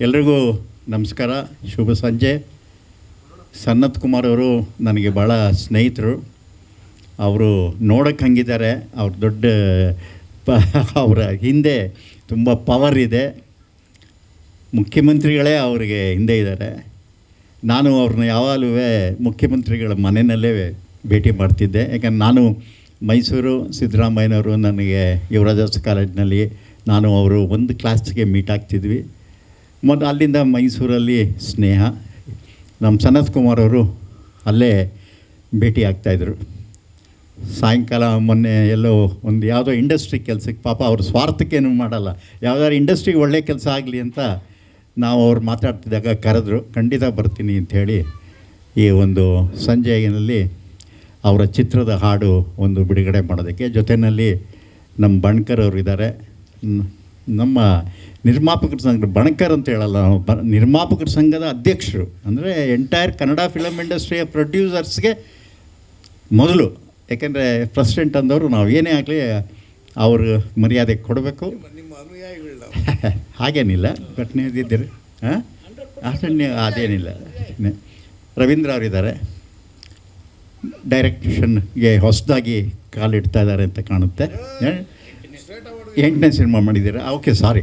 ಎಲ್ರಿಗೂ ನಮಸ್ಕಾರ. ಶುಭ ಸಂಜೆ. ಸನ್ನತ್ ಕುಮಾರ್ ಅವರು ನನಗೆ ಭಾಳ ಸ್ನೇಹಿತರು. ಅವರು ನೋಡೋಕ್ಕೆ ಹಂಗಿದ್ದಾರೆ. ಅವ್ರ ದೊಡ್ಡ ಪ, ಅವರ ಹಿಂದೆ ತುಂಬ ಪವರ್ ಇದೆ. ಮುಖ್ಯಮಂತ್ರಿಗಳೇ ಅವರಿಗೆ ಹಿಂದೆ ಇದ್ದಾರೆ. ನಾನು ಅವ್ರನ್ನ ಯಾವಾಗಲೂ ಮುಖ್ಯಮಂತ್ರಿಗಳ ಮನೆಯಲ್ಲೇ ಭೇಟಿ ಮಾಡ್ತಿದ್ದೆ. ಯಾಕಂದ್ರೆ ನಾನು ಮೈಸೂರು ಸಿದ್ದರಾಮಯ್ಯನವರು ನನಗೆ ಯುವರಾಜ ಕಾಲೇಜಿನಲ್ಲಿ ನಾನು ಅವರು ಒಂದು ಕ್ಲಾಸ್ಗೆ ಮೀಟ್ ಆಗ್ತಿದ್ವಿ. ಮತ್ತು ಅಲ್ಲಿಂದ ಮೈಸೂರಲ್ಲಿ ಸ್ನೇಹ. ನಮ್ಮ ಸನತ್ ಕುಮಾರ್ ಅವರು ಅಲ್ಲೇ ಭೇಟಿ ಆಗ್ತಾಯಿದ್ರು ಸಾಯಂಕಾಲ ಮೊನ್ನೆ ಎಲ್ಲೋ ಒಂದು ಯಾವುದೋ ಇಂಡಸ್ಟ್ರಿ ಕೆಲಸಕ್ಕೆ, ಪಾಪ ಅವ್ರ ಸ್ವಾರ್ಥಕ್ಕೇನು ಮಾಡಲ್ಲ. ಯಾವುದಾದ್ರು ಇಂಡಸ್ಟ್ರಿಗೆ ಒಳ್ಳೆ ಕೆಲಸ ಆಗಲಿ ಅಂತ ನಾವು ಅವ್ರು ಮಾತಾಡ್ತಿದ್ದಾಗ ಕರೆದ್ರು, ಖಂಡಿತ ಬರ್ತೀನಿ ಅಂಥೇಳಿ ಈ ಒಂದು ಸಂಜೆಯಲ್ಲಿ ಅವರ ಚಿತ್ರದ ಹಾಡು ಒಂದು ಬಿಡುಗಡೆ ಮಾಡೋದಕ್ಕೆ. ಜೊತೆಯಲ್ಲಿ ನಮ್ಮ ಬಣ್ಕರ್ ಅವರು ಇದ್ದಾರೆ ನ್- ನಮ್ಮ ನಿರ್ಮಾಪಕರ ಸಂಘ ಬಣಕರ್ ಅಂತ ಹೇಳಲ್ಲ ನಾವು, ಬ, ನಿರ್ಮಾಪಕರ ಸಂಘದ ಅಧ್ಯಕ್ಷರು. ಅಂದರೆ ಎಂಟೈರ್ ಕನ್ನಡ ಫಿಲಮ್ ಇಂಡಸ್ಟ್ರಿಯ ಪ್ರೊಡ್ಯೂಸರ್ಸ್ಗೆ ಮೊದಲು. ಯಾಕೆಂದರೆ ಪ್ರೆಸಿಡೆಂಟ್ ಅಂದವರು ನಾವು ಏನೇ ಆಗಲಿ ಅವರು ಮರ್ಯಾದೆ ಕೊಡಬೇಕು. ಹಾಗೇನಿಲ್ಲ ಘಟನೆ ಇದ್ದಿದ್ದೀರಿ ಹಾಂ? ಅಷ್ಟನ್ನೇ ಅದೇನಿಲ್ಲ. ರವೀಂದ್ರ ಅವರಿದ್ದಾರೆ ಡೈರೆಕ್ಷನ್ಗೆ ಹೊಸದಾಗಿ ಕಾಲಿಡ್ತಾ ಇದ್ದಾರೆ ಅಂತ ಕಾಣುತ್ತೆ. ಎಂಟನೇ ಸಿನಿಮಾ ಮಾಡಿದ್ದೀರಾ? Okay, sorry.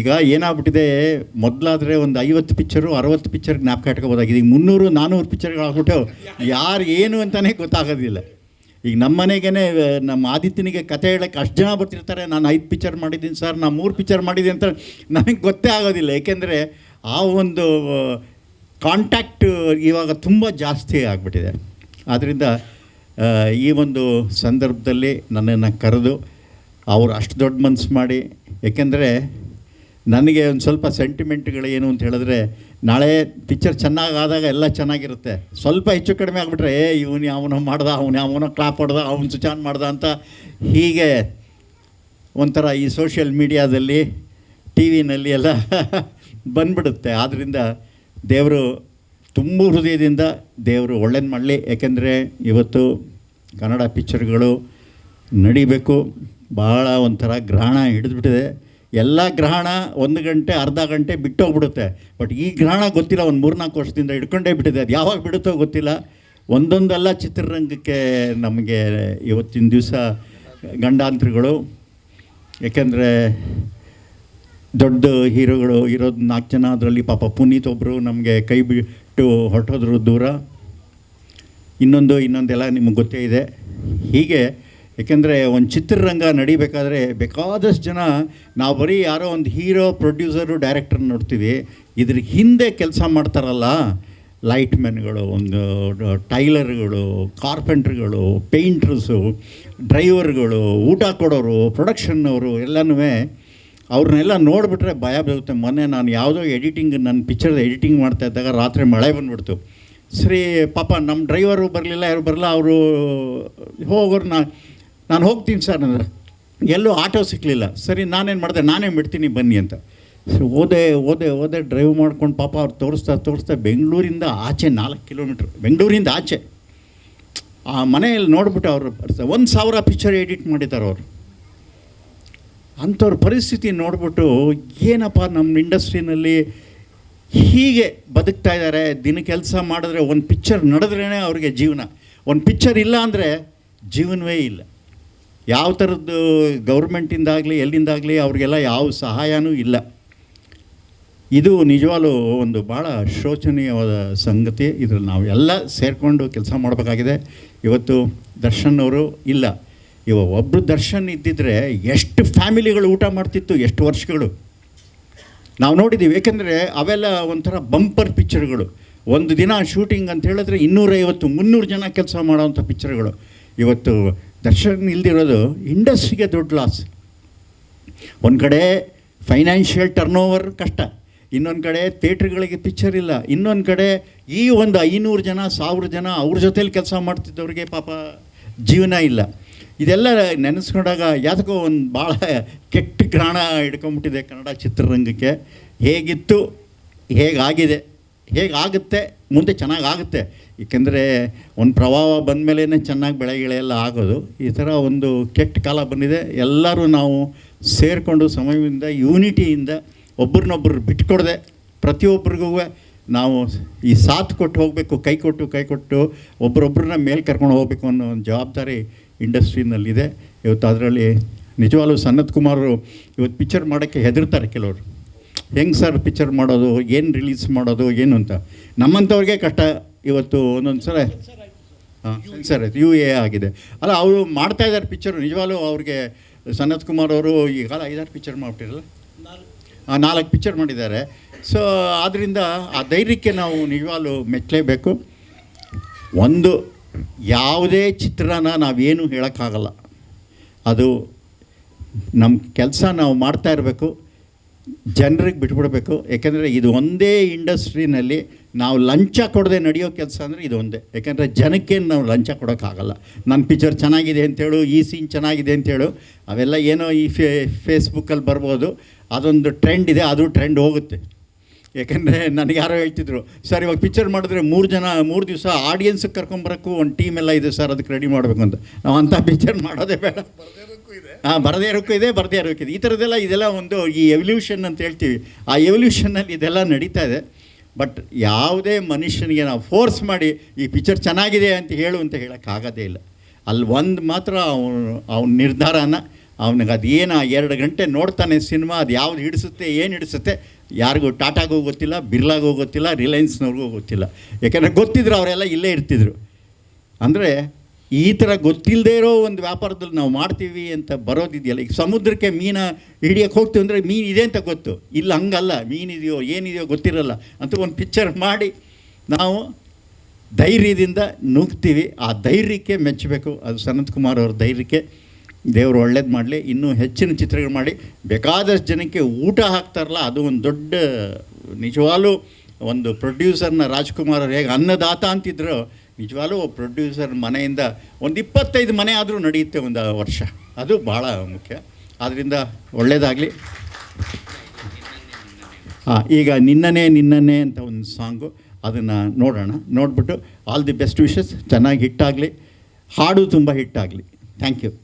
ಈಗ ಏನಾಗ್ಬಿಟ್ಟಿದೆ, ಮೊದಲಾದರೆ ಒಂದು ಐವತ್ತು ಪಿಕ್ಚರು ಅರವತ್ತು ಪಿಕ್ಚರ್ ಜ್ಞಾಪಕ ಇಟ್ಕೋಬೋದಾಗಿದೆ. ಈಗ ಮುನ್ನೂರು ನಾನ್ನೂರು ಪಿಕ್ಚರ್ಗಳಾಗ್ಬಿಟ್ಟು ಯಾರು ಏನು ಅಂತಲೇ ಗೊತ್ತಾಗೋದಿಲ್ಲ. ಈಗ ನಮ್ಮ ಮನೆಗೇ ನಮ್ಮ ಆದಿತ್ಯನಿಗೆ ಕತೆ ಹೇಳೋಕ್ಕೆ ಅಷ್ಟು ಜನ ಬರ್ತಿರ್ತಾರೆ. ನಾನು ಐದು ಪಿಕ್ಚರ್ ಮಾಡಿದ್ದೀನಿ ಸರ್, ನಾನು ಮೂರು ಪಿಕ್ಚರ್ ಮಾಡಿದ್ದೀನಿ ಅಂತ ನನಗೆ ಗೊತ್ತೇ ಆಗೋದಿಲ್ಲ. ಏಕೆಂದರೆ ಆ ಒಂದು ಕಾಂಟ್ಯಾಕ್ಟ್ ಇವಾಗ ತುಂಬ ಜಾಸ್ತಿ ಆಗಿಬಿಟ್ಟಿದೆ. ಆದ್ದರಿಂದ ಈ ಒಂದು ಸಂದರ್ಭದಲ್ಲಿ ನನ್ನನ್ನು ಕರೆದು ಅವರು ಅಷ್ಟು ದೊಡ್ಡ ಮನಸ್ಸು ಮಾಡಿ. ಏಕೆಂದರೆ ನನಗೆ ಒಂದು ಸ್ವಲ್ಪ ಸೆಂಟಿಮೆಂಟ್ಗಳು ಏನು ಅಂತ ಹೇಳಿದ್ರೆ, ನಾಳೆ ಪಿಕ್ಚರ್ ಚೆನ್ನಾಗಾದಾಗ ಎಲ್ಲ ಚೆನ್ನಾಗಿರುತ್ತೆ. ಸ್ವಲ್ಪ ಹೆಚ್ಚು ಕಡಿಮೆ ಆಗಿಬಿಟ್ರೆ, ಏ, ಇವನು ಅವನು ಮಾಡ್ದ, ಅವನು ಅವನೋ ಕ್ಲಾಪ್ ಹೊಡ್ದ, ಅವನು ಸ್ವಿಚ್ ಆನ್ ಮಾಡ್ದ ಅಂತ ಹೀಗೆ ಒಂಥರ ಈ ಸೋಷಿಯಲ್ ಮೀಡಿಯಾದಲ್ಲಿ ಟಿ ವಿನಲ್ಲಿ ಎಲ್ಲ ಬಂದ್ಬಿಡುತ್ತೆ. ಆದ್ದರಿಂದ ದೇವರು ತುಂಬ ಹೃದಯದಿಂದ ದೇವರು ಒಳ್ಳೇದು ಮಾಡಲಿ. ಏಕೆಂದರೆ ಇವತ್ತು ಕನ್ನಡ ಪಿಕ್ಚರ್ಗಳು ನಡಿಬೇಕು. ಭಾಳ ಒಂಥರ ಗ್ರಹಣ ಹಿಡಿದ್ಬಿಟ್ಟಿದೆ. ಎಲ್ಲ ಗ್ರಹಣ ಒಂದು ಗಂಟೆ, ಅರ್ಧ ಗಂಟೆ ಬಿಟ್ಟೋಗ್ಬಿಡುತ್ತೆ ಬಟ್ ಈ ಗ್ರಹಣ ಗೊತ್ತಿಲ್ಲ, ಒಂದು ಮೂರ್ನಾಲ್ಕು ವರ್ಷದಿಂದ ಹಿಡ್ಕೊಂಡೇ ಬಿಟ್ಟಿದೆ. ಅದು ಯಾವಾಗ ಬಿಡುತ್ತೋ ಗೊತ್ತಿಲ್ಲ. ಒಂದೊಂದಲ್ಲ ಚಿತ್ರರಂಗಕ್ಕೆ ನಮಗೆ ಇವತ್ತಿನ ದಿವಸ ಗಂಡಾಂತರಗಳು ಯಾಕೆಂದರೆ ದೊಡ್ಡ ಹೀರೋಗಳು ಇರೋದು ನಾಲ್ಕು ಜನ, ಅದರಲ್ಲಿ ಪಾಪ ಪುನೀತ್ ಒಬ್ಬರು ನಮಗೆ ಕೈ ಬಿಟ್ಟು ಹೊರಟೋದ್ರು ದೂರ. ಇನ್ನೊಂದು, ಇನ್ನೊಂದೆಲ್ಲ ನಿಮಗೆ ಗೊತ್ತೇ ಇದೆ. ಹೀಗೆ ಏಕೆಂದರೆ ಒಂದು ಚಿತ್ರರಂಗ ನಡಿಬೇಕಾದ್ರೆ ಬೇಕಾದಷ್ಟು ಜನ, ನಾವು ಬರೀ ಯಾರೋ ಒಂದು ಹೀರೋ, ಪ್ರೊಡ್ಯೂಸರು, ಡೈರೆಕ್ಟರ್ ನೋಡ್ತೀವಿ. ಇದ್ರ ಹಿಂದೆ ಕೆಲಸ ಮಾಡ್ತಾರಲ್ಲ ಲೈಟ್ ಮ್ಯಾನ್ಗಳು ಒಂದು, ಟೈಲರ್ಗಳು, ಕಾರ್ಪೆಂಟ್ರ್ಗಳು, ಪೇಂಟ್ರಸು, ಡ್ರೈವರ್ಗಳು, ಊಟ ಕೊಡೋರು, ಪ್ರೊಡಕ್ಷನ್ನವರು ಎಲ್ಲನೂ ಅವ್ರನ್ನೆಲ್ಲ ನೋಡಿಬಿಟ್ರೆ ಭಯ ಬೀಳುತ್ತೆ. ಮೊನ್ನೆ ನಾನು ಯಾವುದೋ ಎಡಿಟಿಂಗ್ ನನ್ನ ಪಿಕ್ಚರ್ದು ಎಡಿಟಿಂಗ್ ಮಾಡ್ತಾ ಇದ್ದಾಗ ರಾತ್ರಿ ಮಳೆ ಬಂದುಬಿಡ್ತು. ಸರಿ, ಪಾಪ ನಮ್ಮ ಡ್ರೈವರು ಬರಲಿಲ್ಲ, ಯಾರು ಬರಲ್ಲ ಅವರು ಹೋಗೋರು ನಾನು ನಾನು ಹೋಗ್ತೀನಿ ಸರ್ ಅಂದ್ರೆ ಎಲ್ಲೂ ಆಟೋ ಸಿಕ್ಕಲಿಲ್ಲ ಸರಿ, ನಾನೇನು ಮಾಡಿದೆ, ನಾನೇ ಬಿಡ್ತೀನಿ ಬನ್ನಿ ಅಂತ. ಓದೆ ಓದೆ ಓದೆ ಡ್ರೈವ್ ಮಾಡ್ಕೊಂಡು ಪಾಪ ಅವ್ರು ತೋರಿಸ್ತಾ ತೋರಿಸ್ತಾ ಬೆಂಗಳೂರಿಂದ ಆಚೆ ನಾಲ್ಕು ಕಿಲೋಮೀಟ್ರ್, ಬೆಂಗಳೂರಿಂದ ಆಚೆ. ಆ ಮನೆಯಲ್ಲಿ ನೋಡ್ಬಿಟ್ಟು ಅವರು ಒಂದು ಸಾವಿರ ಪಿಕ್ಚರ್ ಎಡಿಟ್ ಮಾಡಿದ್ದಾರೆ ಅವರು. ಅಂಥವ್ರ ಪರಿಸ್ಥಿತಿ ನೋಡ್ಬಿಟ್ಟು ಏನಪ್ಪ ನಮ್ಮ ಇಂಡಸ್ಟ್ರಿನಲ್ಲಿ ಹೀಗೆ ಬದುಕ್ತಾ ಇದ್ದಾರೆ, ದಿನ ಕೆಲಸ ಮಾಡಿದ್ರೆ ಒಂದು ಪಿಕ್ಚರ್ ನಡೆದ್ರೇ ಅವ್ರಿಗೆ ಜೀವನ. ಒಂದು ಪಿಕ್ಚರ್ ಇಲ್ಲ ಅಂದರೆ ಜೀವನವೇ ಇಲ್ಲ. ಯಾವ ಥರದ್ದು ಗೌರ್ಮೆಂಟಿಂದಾಗಲಿ ಎಲ್ಲಿಂದಾಗಲಿ ಅವ್ರಿಗೆಲ್ಲ ಯಾವ ಸಹಾಯನೂ ಇಲ್ಲ. ಇದು ನಿಜವಾಗ್ಲೂ ಒಂದು ಭಾಳ ಶೋಚನೀಯವಾದ ಸಂಗತಿ. ಇದ್ರಲ್ಲಿ ನಾವು ಎಲ್ಲ ಸೇರಿಕೊಂಡು ಕೆಲಸ ಮಾಡಬೇಕಾಗಿದೆ. ಇವತ್ತು ದರ್ಶನ್ ಅವರು ಇಲ್ಲ. ಇವ ಒಬ್ಬರು ದರ್ಶನ್ ಇದ್ದಿದ್ರೆ ಎಷ್ಟು ಫ್ಯಾಮಿಲಿಗಳು ಊಟ ಮಾಡ್ತಿತ್ತು, ಎಷ್ಟು ವರ್ಷಗಳು. ನಾವು ನೋಡಿದ್ದೀವಿ ಏಕೆಂದರೆ ಅವೆಲ್ಲ ಒಂಥರ ಬಂಪರ್ ಪಿಕ್ಚರ್ಗಳು. ಒಂದು ದಿನ ಶೂಟಿಂಗ್ ಅಂತ ಹೇಳಿದ್ರೆ ಇನ್ನೂರೈವತ್ತು, ಮುನ್ನೂರು ಜನ ಕೆಲಸ ಮಾಡೋವಂಥ ಪಿಕ್ಚರ್ಗಳು. ಇವತ್ತು ದರ್ಶನ್ ಇಲ್ದಿರೋದು ಇಂಡಸ್ಟ್ರಿಗೆ ದೊಡ್ಡ ಲಾಸ್ ಒಂದು ಕಡೆ ಫೈನಾನ್ಷಿಯಲ್ ಟರ್ನ್ ಓವರ್ ಕಷ್ಟ, ಇನ್ನೊಂದು ಕಡೆ ಥಿಯೇಟ್ರ್ಗಳಿಗೆ ಪಿಕ್ಚರ್ ಇಲ್ಲ, ಇನ್ನೊಂದು ಕಡೆ ಈ ಒಂದು ಐನೂರು ಜನ, ಸಾವಿರ ಜನ ಅವ್ರ ಜೊತೇಲಿ ಕೆಲಸ ಮಾಡ್ತಿದ್ದವ್ರಿಗೆ ಪಾಪ ಜೀವನ ಇಲ್ಲ. ಇದೆಲ್ಲ ನೆನೆಸ್ಕೊಂಡಾಗ ಯಾತಕ್ಕೋ ಒಂದು ಭಾಳ ಕೆಟ್ಟ ಗ್ರಾಣ ಹಿಡ್ಕೊಂಬಿಟ್ಟಿದೆ ಕನ್ನಡ ಚಿತ್ರರಂಗಕ್ಕೆ. ಹೇಗಿತ್ತು? ಹೇಗಾಗಿದೆ? ಹೇಗಾಗುತ್ತೆ? ಮುಂದೆ ಚೆನ್ನಾಗಿ ಆಗುತ್ತೆ ಏಕೆಂದರೆ ಒಂದು ಪ್ರವಾಹ ಬಂದ ಮೇಲೇ ಚೆನ್ನಾಗಿ ಬೆಳೆಗಳೆಲ್ಲ ಗಿಳೆ ಎಲ್ಲ ಆಗೋದು. ಈ ಥರ ಒಂದು ಕೆಟ್ಟ ಕಾಲ ಬಂದಿದೆ. ಎಲ್ಲರೂ ನಾವು ಸೇರಿಕೊಂಡು ಸಮಯದಿಂದ ಯೂನಿಟಿಯಿಂದ ಒಬ್ರನ್ನೊಬ್ಬರು ಬಿಟ್ಕೊಡದೆ. ಪ್ರತಿಯೊಬ್ಬರಿಗೂ ನಾವು ಈ ಸಾಥ್ ಕೊಟ್ಟು ಹೋಗಬೇಕು, ಕೈ ಕೊಟ್ಟು ಕೈ ಕೊಟ್ಟು ಒಬ್ಬರೊಬ್ಬರನ್ನ ಮೇಲೆ ಕರ್ಕೊಂಡು ಹೋಗಬೇಕು ಅನ್ನೋ ಒಂದು ಜವಾಬ್ದಾರಿ ಇಂಡಸ್ಟ್ರಿನಲ್ಲಿದೆ. ಇವತ್ತು ಅದರಲ್ಲಿ ನಿಜವಾಗ್ಲೂ ಸನ್ನತ್ ಕುಮಾರ್ ಇವತ್ತು ಪಿಕ್ಚರ್ ಮಾಡೋಕ್ಕೆ ಹೆದರ್ತಾರೆ ಕೆಲವರು. ಹೆಂಗೆ ಸರ್ ಪಿಕ್ಚರ್ ಮಾಡೋದು, ಏನು ರಿಲೀಸ್ ಮಾಡೋದು, ಏನು ಅಂತ. ನಮ್ಮಂಥವ್ರಿಗೆ ಕಷ್ಟ. ಇವತ್ತು ಒಂದೊಂದು ಸಲ ಹಾಂ ಸರ್ ಯು ಎ ಆಗಿದೆ. ಅಲ್ಲ, ಅವರು ಮಾಡ್ತಾ ಇದ್ದಾರೆ ಪಿಕ್ಚರು. ನಿಜವಾಗ್ಲೂ ಅವ್ರಿಗೆ ಸನತ್ ಕುಮಾರ್ ಅವರು ಈಗಾಲ ಐದಾರು ಪಿಕ್ಚರ್ ಮಾಡ್ಬಿಟ್ಟಿರಲ್ಲ? ನಾಲ್ಕು ಪಿಕ್ಚರ್ ಮಾಡಿದ್ದಾರೆ. ಸೊ ಆದ್ದರಿಂದ ಆ ಧೈರ್ಯಕ್ಕೆ ನಾವು ನಿಜವಾಗ್ಲೂ ಮೆಚ್ಚಲೇಬೇಕು. ಒಂದು, ಯಾವುದೇ ಚಿತ್ರನ ನಾವೇನು ಹೇಳೋಕ್ಕಾಗಲ್ಲ. ಅದು ನಮ್ಮ ಕೆಲಸ, ನಾವು ಮಾಡ್ತಾ ಇರಬೇಕು. ಜನರಿಗೆ ಬಿಟ್ಬಿಡಬೇಕು. ಯಾಕೆಂದರೆ ಇದು ಒಂದೇ ಇಂಡಸ್ಟ್ರಿನಲ್ಲಿ ನಾವು ಲಂಚ ಕೊಡದೆ ನಡೆಯೋ ಕೆಲಸ ಅಂದರೆ ಇದು ಒಂದೇ. ಯಾಕೆಂದರೆ ಜನಕ್ಕೆ ನಾವು ಲಂಚ ಕೊಡೋಕ್ಕಾಗಲ್ಲ. ನನ್ನ ಪಿಕ್ಚರ್ ಚೆನ್ನಾಗಿದೆ ಅಂತೇಳು ಈ ಸೀನ್ ಚೆನ್ನಾಗಿದೆ ಅಂತೇಳು ಅವೆಲ್ಲ ಏನೋ ಈ ಫೇ, ಫೇಸ್ಬುಕ್ಕಲ್ಲಿ ಬರ್ಬೋದು. ಅದೊಂದು ಟ್ರೆಂಡ್ ಇದೆ, ಅದು ಟ್ರೆಂಡ್ ಹೋಗುತ್ತೆ. ಯಾಕೆಂದರೆ ನನಗೆ ಯಾರೋ ಹೇಳ್ತಿದ್ರು, ಸರ್, ಇವಾಗ ಪಿಕ್ಚರ್ ಮಾಡಿದ್ರೆ ಮೂರು ಜನ, ಮೂರು ದಿವಸ ಆಡಿಯನ್ಸಿಗೆ ಕರ್ಕೊಂಬರೋಕ್ಕೂ ಒಂದು ಟೀಮ್ ಎಲ್ಲ ಇದೆ ಸರ್, ಅದಕ್ಕೆ ರೆಡಿ ಮಾಡಬೇಕು ಅಂತ. ನಾವು ಅಂಥ ಪಿಕ್ಚರ್ ಮಾಡೋದೇ ಬೇಡ. ಹಾಂ, ಬರದೇ ಇರೋಕ್ಕೂ ಇದೆ, ಬರದೇ ಇರೋಕ್ಕೂ ಇದೆ. ಈ ಥರದ್ದೆಲ್ಲ ಇದೆಲ್ಲ ಒಂದು ಈ ಎವಲ್ಯೂಷನ್ ಅಂತ ಹೇಳ್ತೀವಿ. ಆ ಎವಲ್ಯೂಷನ್ನಲ್ಲಿ ಇದೆಲ್ಲ ನಡೀತಾ ಇದೆ. ಬಟ್ ಯಾವುದೇ ಮನುಷ್ಯನಿಗೆ ನಾವು ಫೋರ್ಸ್ ಮಾಡಿ, ಈ ಪಿಕ್ಚರ್ ಚೆನ್ನಾಗಿದೆ ಅಂತ ಹೇಳು ಅಂತ ಹೇಳೋಕ್ಕಾಗೋದೇ ಇಲ್ಲ. ಅಲ್ಲಿ ಒಂದು ಮಾತ್ರ ಅವನು, ಅವನ ನಿರ್ಧಾರನ, ಅವನಿಗೆ ಅದೇನು ಎರಡು ಗಂಟೆ ನೋಡ್ತಾನೆ ಸಿನಿಮಾ ಅದು ಯಾವ್ದು ಹಿಡಿಸುತ್ತೆ, ಏನು ಹಿಡಿಸುತ್ತೆ ಯಾರಿಗೂ ಟಾಟಾಗೂ ಗೊತ್ತಿಲ್ಲ, ಬಿರ್ಲಾಗೂ ಗೊತ್ತಿಲ್ಲ, ರಿಲಯನ್ಸ್ನವ್ರಿಗೂ ಗೊತ್ತಿಲ್ಲ. ಯಾಕೆಂದರೆ ಗೊತ್ತಿದ್ರು ಅವರೆಲ್ಲ ಇಲ್ಲೇ ಇರ್ತಿದ್ರು. ಅಂದರೆ ಈ ಥರ ಗೊತ್ತಿಲ್ಲದೆ ಇರೋ ಒಂದು ವ್ಯಾಪಾರದಲ್ಲಿ ನಾವು ಮಾಡ್ತೀವಿ ಅಂತ ಬರೋದಿದೆಯಲ್ಲ. ಈಗ ಸಮುದ್ರಕ್ಕೆ ಮೀನ ಹಿಡಿಯೋಕ್ಕೆ ಹೋಗ್ತೀವಿ ಅಂದರೆ ಮೀನು ಇದೆ ಅಂತ ಗೊತ್ತು. ಇಲ್ಲ, ಹಂಗಲ್ಲ. ಮೀನಿದೆಯೋ ಏನಿದೆಯೋ ಗೊತ್ತಿರಲ್ಲ ಅಂತ ಒಂದು ಪಿಕ್ಚರ್ ಮಾಡಿ ನಾವು ಧೈರ್ಯದಿಂದ ನುಗ್ತೀವಿ ಆ ಧೈರ್ಯಕ್ಕೆ ಮೆಚ್ಚಬೇಕು. ಅದು ಸನತ್ ಕುಮಾರ್ ಅವ್ರ ಧೈರ್ಯಕ್ಕೆ. ದೇವರು ಒಳ್ಳೇದು ಮಾಡಲಿ, ಇನ್ನೂ ಹೆಚ್ಚಿನ ಚಿತ್ರಗಳು ಮಾಡಿ, ಬೇಕಾದಷ್ಟು ಜನಕ್ಕೆ ಊಟ ಹಾಕ್ತಾರಲ್ಲ, ಅದು ಒಂದು ದೊಡ್ಡ, ನಿಜವಾಗ್ಲೂ ಒಂದು ಪ್ರೊಡ್ಯೂಸರ್ನ ರಾಜ್ಕುಮಾರ್ ಹೇಗೆ ಅನ್ನದಾತ ಅಂತಿದ್ರು, ನಿಜವಾಗ್ಲೂ ಪ್ರೊಡ್ಯೂಸರ್ ಮನೆಯಿಂದ ಒಂದು ಇಪ್ಪತ್ತೈದು ಮನೆ ಆದರೂ ನಡೆಯುತ್ತೆ ಒಂದು ವರ್ಷ. ಅದು ಭಾಳ ಮುಖ್ಯ. ಆದ್ದರಿಂದ ಒಳ್ಳೆಯದಾಗಲಿ ಹಾಂ ಈಗ ನಿನ್ನನೇ ನಿನ್ನನೇ ಅಂತ ಒಂದು ಸಾಂಗು, ಅದನ್ನು ನೋಡೋಣ. ನೋಡಿಬಿಟ್ಟು, ಆಲ್ ದಿ ಬೆಸ್ಟ್ ವಿಶಸ್. ಚೆನ್ನಾಗಿ ಹಿಟ್ಟಾಗಲಿ ಹಾಡು ತುಂಬ ಹಿಟ್ಟಾಗಲಿ ಥ್ಯಾಂಕ್ ಯು.